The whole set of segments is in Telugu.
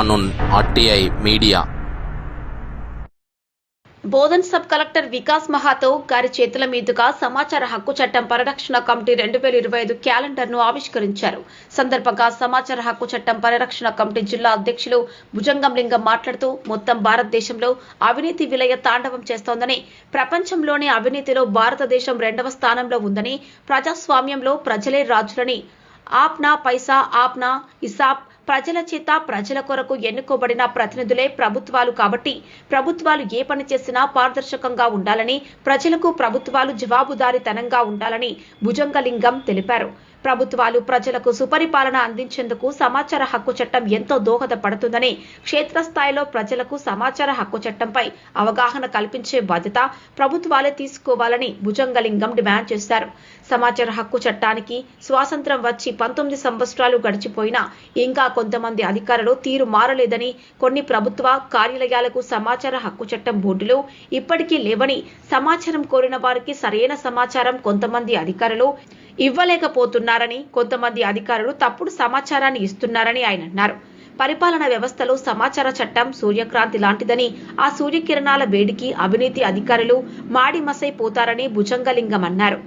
కానున్ RTI media. Bodhan sub collector Vikas Mahato గారి చేతుల మీదుగా సమాచార హక్కు చట్టం పరిరక్షణ కమిటీ రెండు వేల ఇరవై ఐదు క్యాలెండర్ను ఆవిష్కరించారు. సందర్భంగా సమాచార హక్కు చట్టం పరిరక్షణ కమిటీ జిల్లా అధ్యక్షులు భుజంగం లింగం మాట్లాడుతూ మొత్తం భారతదేశంలో అవినీతి విలయ తాండవం చేస్తోందని ప్రపంచంలోనే అవినీతిలో భారతదేశం రెండవ స్థానంలో ఉందని ప్రజాస్వామ్యంలో ప్రజలే రాజులని ఆప్నా పైసా ఆప్నా ఇసాప్ ప్రజల చేత ప్రజల కొరకు ఎన్నుకోబడిన ప్రతినిధులే ప్రభుత్వాలు కాబట్టి ప్రభుత్వాలు ఏ పని చేసినా పారదర్శకంగా ఉండాలని ప్రజలకు ప్రభుత్వాలు జవాబుదారీతనంగా ఉండాలని భుజంగలింగం తెలిపారు. ప్రభుత్వాలు ప్రజలకు సుపరిపాలన అందించేందుకు సమాచార హక్కు చట్టం ఎంతో దోహదపడుతుందని క్షేత్రస్థాయిలో ప్రజలకు సమాచార హక్కు చట్టంపై అవగాహన కల్పించే బాధ్యత ప్రభుత్వాలే తీసుకోవాలని భుజంగలింగం డిమాండ్ చేశారు. సమాచార హక్కు చట్టానికి స్వాతంత్రం వచ్చి పంతొమ్మిది సంవత్సరాలు గడిచిపోయినా ఇంకా కొంతమంది అధికారులు తీరు మారలేదని కొన్ని ప్రభుత్వ కార్యాలయాలకు సమాచార హక్కు చట్టం బోర్డులు ఇప్పటికీ లేవని సమాచారం కోరిన వారికి సరైన సమాచారం కొంతమంది అధికారులు ఇవ్వలేకపోతున్నారని కొంతమంది అధికారులు తప్పుడు సమాచారాన్ని ఇస్తున్నారని ఆయన అన్నారు. పరిపాలన వ్యవస్థలో సమాచార చట్టం సూర్యక్రాంతి లాంటిదని ఆ సూర్యకిరణాల వేడికి అవినీతి అధికారులు మాడి మసైపోతారని భుజంగలింగం అన్నారు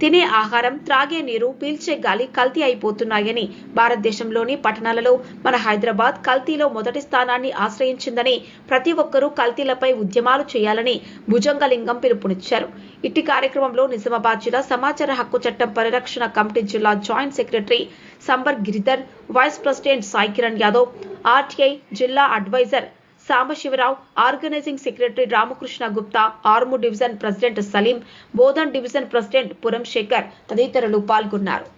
తినే ఆహారం త్రాగే నీరు పీల్చే గాలి కల్తీ అయిపోతున్నాయని భారతదేశంలోని పట్టణాలలో మన హైదరాబాద్ కల్తీలో మొదటి స్థానాన్ని ఆశ్రయించిందని ప్రతి ఒక్కరూ కల్తీలపై ఉద్యమాలు చేయాలని భుజంగలింగం పిలుపునిచ్చారు. ఇట్టి కార్యక్రమంలో నిజామాబాద్ జిల్లా సమాచార హక్కు చట్టం పరిరక్షణ కమిటీ జిల్లా joint secretary సంబర్ Giridhar vice president Sai Kiran Yadav RTI జిల్లా adviser Sambasivarao organising secretary Ramakrishna Gupta ఆర్ము division president Salim Bodhan division president Puram Shekhar తదితరులు పాల్గొన్నారు.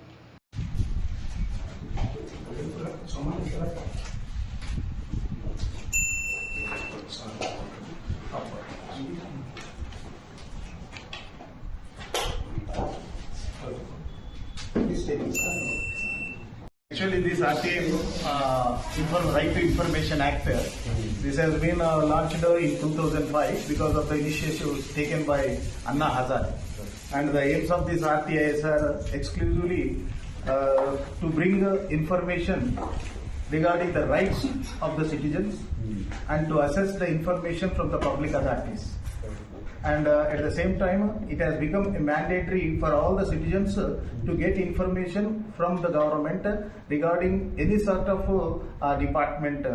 Actually, this RTI, uh, Right to Information Act, this has been uh, launched in 2005 because of the initiative taken by Anna Hazare. And the aims of this RTIs are exclusively uh, to bring information regarding the rights of the citizens and to assess the information from the public authorities. And uh, at the same time, it has become mandatory for all the citizens uh, to get information from the government uh, regarding any sort of uh, uh, department.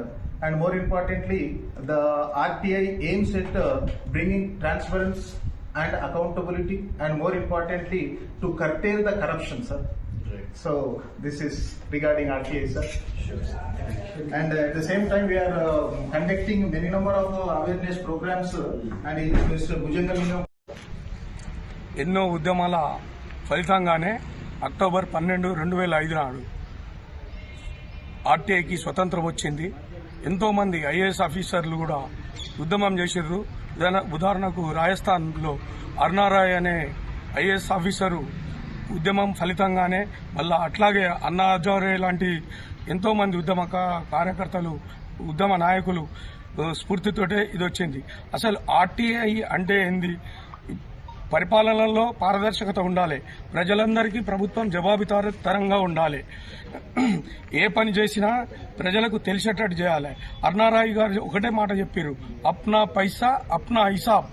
and more importantly, the RTI aims at uh, bringing transparency and accountability, and more importantly, to curtail the corruption, sir. So this is regarding RTI, sir. And uh, at the same time, we are uh, conducting many number of uh, awareness programs, uh, and Mr. Bhujangalingam ఎన్నో ఉద్యమాల ఫలితంగానే అక్టోబర్ పన్నెండు రెండు వేల ఐదు నాడు ఆర్టీఐకి స్వతంత్రం వచ్చింది ఎంతోమంది ఐఏఎస్ ఆఫీసర్లు కూడా ఉద్యమం చేసిర్రు ఉదాహరణ- ఉదాహరణకు రాజస్థాన్లో అర్నారాయ్ అనే ఐఏఎస్ ఆఫీసరు ఉద్యమం ఫలితంగానే మళ్ళా అట్లాగే అన్నా హజారే లాంటి ఎంతోమంది ఉద్యమ కార్యకర్తలు ఉద్యమ నాయకులు స్ఫూర్తితోటే ఇది వచ్చింది అసలు ఆర్టీఐ అంటే ఏంది? పరిపాలనలో పారదర్శకత ఉండాలి. ప్రజలందరికీ ప్రభుత్వం జవాబుదారీతరంగా ఉండాలి. ఏ పని చేసినా ప్రజలకు తెలిసేటట్టు చేయాలి. అర్నారాయ్ గారు ఒకటే మాట చెప్పారు అప్నా పైసా అప్నా హిసాబ్.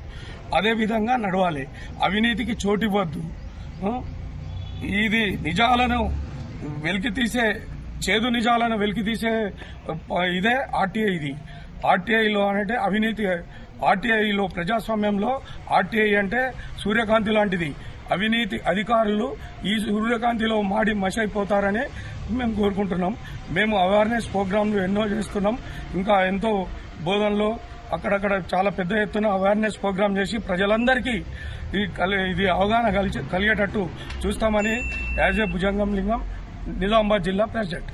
అదే విధంగా నడవాలి. అవినీతికి చోటివ్వద్దు. ఆ? ఇది నిజాలను వెలికితీసే చేదు నిజాలను వెలికితీసే ఇదే ఆర్టీఐ ఇది. ఆర్టీఐలో అంటే అవినీతి ఆర్టీఐలో ప్రజాస్వామ్యంలో ఆర్టీఐ అంటే సూర్యకాంతి లాంటిది. అవినీతి అధికారులు ఈ సూర్యకాంతిలో మాడి మషైపోతారని మేము కోరుకుంటున్నాం. మేము అవేర్నెస్ ప్రోగ్రాంలు ఎన్నో చేస్తున్నాం. ఇంకా ఎంతో బోధనలో అక్కడక్కడ చాలా పెద్ద ఎత్తున అవేర్నెస్ ప్రోగ్రామ్ చేసి ప్రజలందరికీ ఈ కలి- ఇది అవగాహన కలిసి కలిగేటట్టు చూస్తామని యాజ్ ఏ భుజంగం లింగం నిజామాబాద్ జిల్లా ప్రెసిడెంట్.